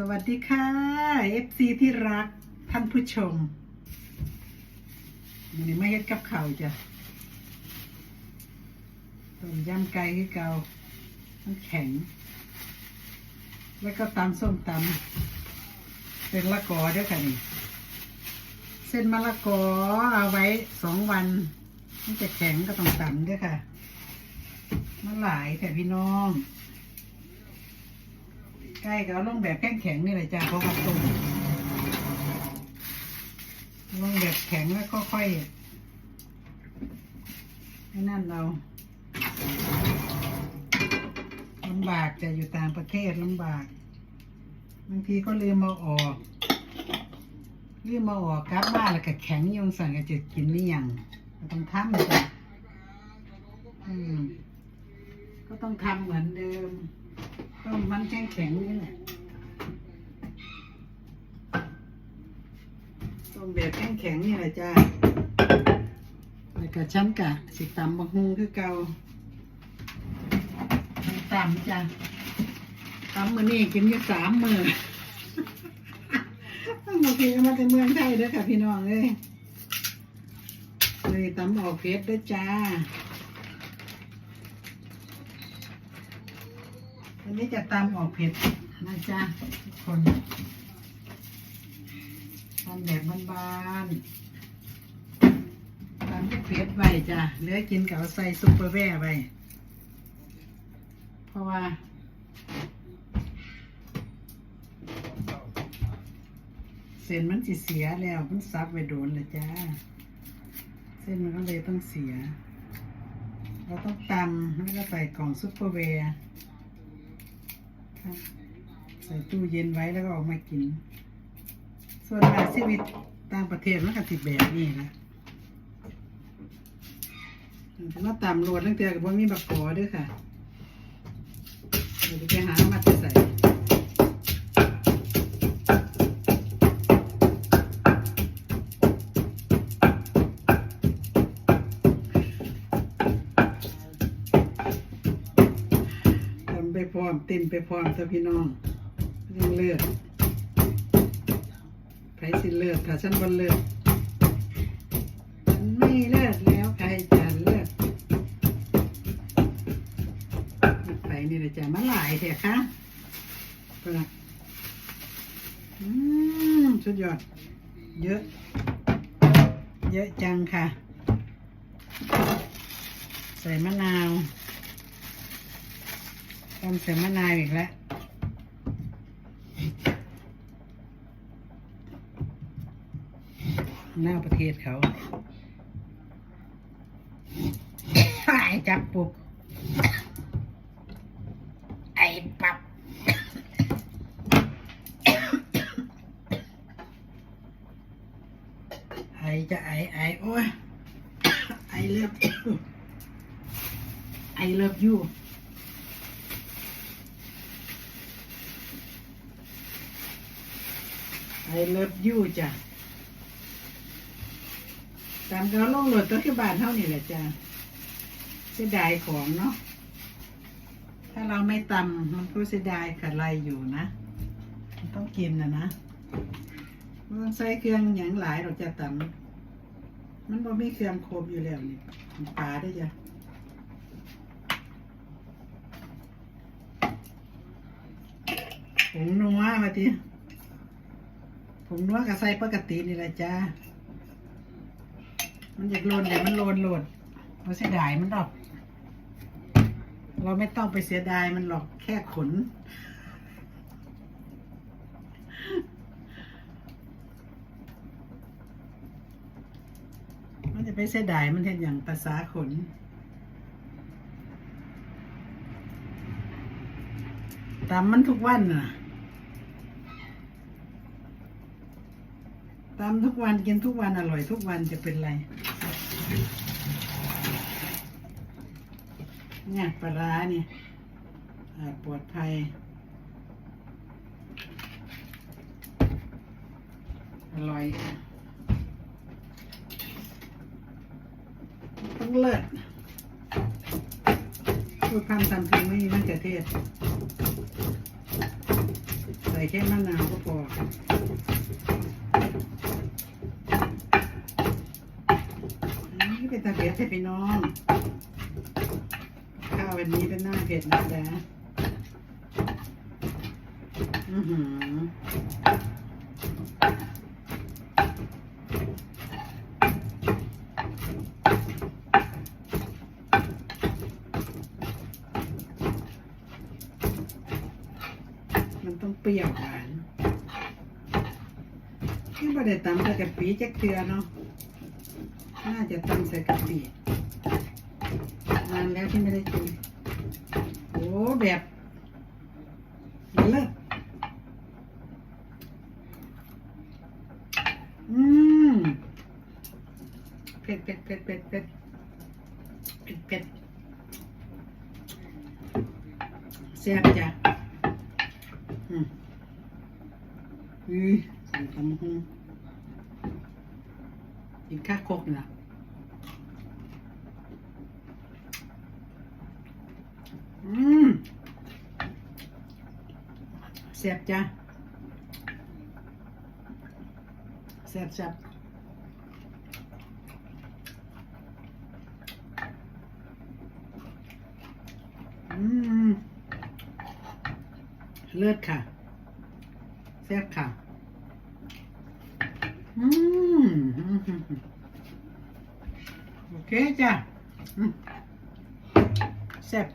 สวัสดีค่ะ FC ที่รักท่านผู้ชมวันนี้ไม่เฮ็ดกับข้าวจ้ะต้มยำไก่คือเก่ามันแข็ง แล้วก็ตำส้มตำเป็นละกอด้วยค่ะนี่เส้นมะละกอเอาไว้สองวันมันจะแข็งก็ต้องตำด้วยค่ะมันหลายแต่พี่น้อง ใกล้ก็เอาลงแบบแข็งแข็งๆนี่แหละจ้าเพราะว่าตุ่มลงแบบแข็งแล้วก็ค่อยให้นั่นเราลำบากจะอยู่ต่างประเทศลำบากบางทีก็ลืมมาออกลืมมาออกกลับบ้านแล้วก็แข็งยุงสั่งก็จะกินหรือยังก็ต้องทำจ้ะอืมก็ต้องทำเหมือนเดิม ต้มมันแข็งแข็งนี่แหละต้มแบบแข็งแข็งนี่แหละจ้าแล้วก็ชั้นกะสิตำบักฮุงคือเก่าตำจ้ะตำมือนี่กินอยู่สามมือบางทีก็มาจากเมืองไทยเด้วยค่ะพี่น้องเลยเลยตำออกเพชรด้วยจ้า นี้จะตามออกเผ็ดนะจ๊ะทุกคนทำแบบบ้านๆตามที่เผ็ดไว้จ้ะเหลือกินกับเอาใส่ซุปเปอร์แว่ไว้เพราะว่าเส้นมันสิเสียแล้วมันซับไว้โดนลยจ้า เส้นมันก็เลยต้องเสีย เราต้องตำแล้วก็ใส่กล่องซุปเปอร์แวร์ ใส่ตู้เย็นไว้แล้วก็ออกมากิน ส่วนกากชีวิตต่างประเทศมันก็ติดแบบนี้นะถึงว่าตามโรดตั้งแต่กับว่ามีบักกอด้วยค่ะ เดี๋ยวจะไปหามา เต้นไปพร้อมเถอะพี่น้องเรื่องเลือดใครสิเลือดถ้าฉันบนเลือดฉันไม่เลือดแล้วใครจะเลือดไปนี่เลยจ้ะมาหลายเถอะค่ะเพื่อนอืมสุดยอด เยอะ เยอะจังค่ะ ใส่มะนาว ต้มเสมะนาวอีกแล้วหน้าประเทศเขา ไอ้จับปุบ ไอ้ปับ ไอ้จะไอ้ไอ้โอ้ย ไอ้เลิฟไอ้เลิฟยูไอเลิฟยูจ้ะตามเขาลงโหลดตัวที่บ้านเท่านี่แหละจ้ะเสียดายของเนาะถ้าเราไม่ตำมันก็เสียดายขัดไรอยู่นะมันต้องกินนะนะมันต้องใส่เครื่องอย่างหลายเราจะตำมันบ่มีเครื่องครบอยู่แล้วนี่ปลาได้จ้ะผงนัวมาที ผมนวกับใส่ปกตินี่แหละจ้า มันอยากโลนเดี๋ยวมันโลนโลนเราเสียดายมันหรอก เราไม่ต้องไปเสียดายมันหรอกแค่ขน มันจะไปเสียดายมันเห็นอย่างภาษาขนตามมันทุกวันน่ะ ตามทุกวันกินทุกวันอร่อยทุกวันจะเป็นไร เนี่ยปลาร้าเนี่ยปลอดภัยอร่อยต้องเลิศพูดคำทำเพลงไม่มีมะเขือเทศ ใส่แค่มะนาวก็พอนนี้เป็นตาเผ็ดให้พี่น้อง ข้าววันนี้ เป็ดนะจ๊ะอือหือมันต้องเปรี้ยวหวานที่ประเด็ตำใส่กะปิจักเทือเนาะ น่าจะตำใส่กะปินานแล้วที่ไม่ได้กิน แบบเลิศอืมเผ็ดเผ็ดเผ็ดเผ็ดเผ็ดเผ็ดเผ็ดแซ่บจ้ะอืมอือสั่งตำหุ้งกินข้าวโคกนะอืมแซ่บจ้ะแซ่บแซ่บอืม เลิศค่ะ แซ่บค่ะ อืม โอเคจ้ะแซ่บ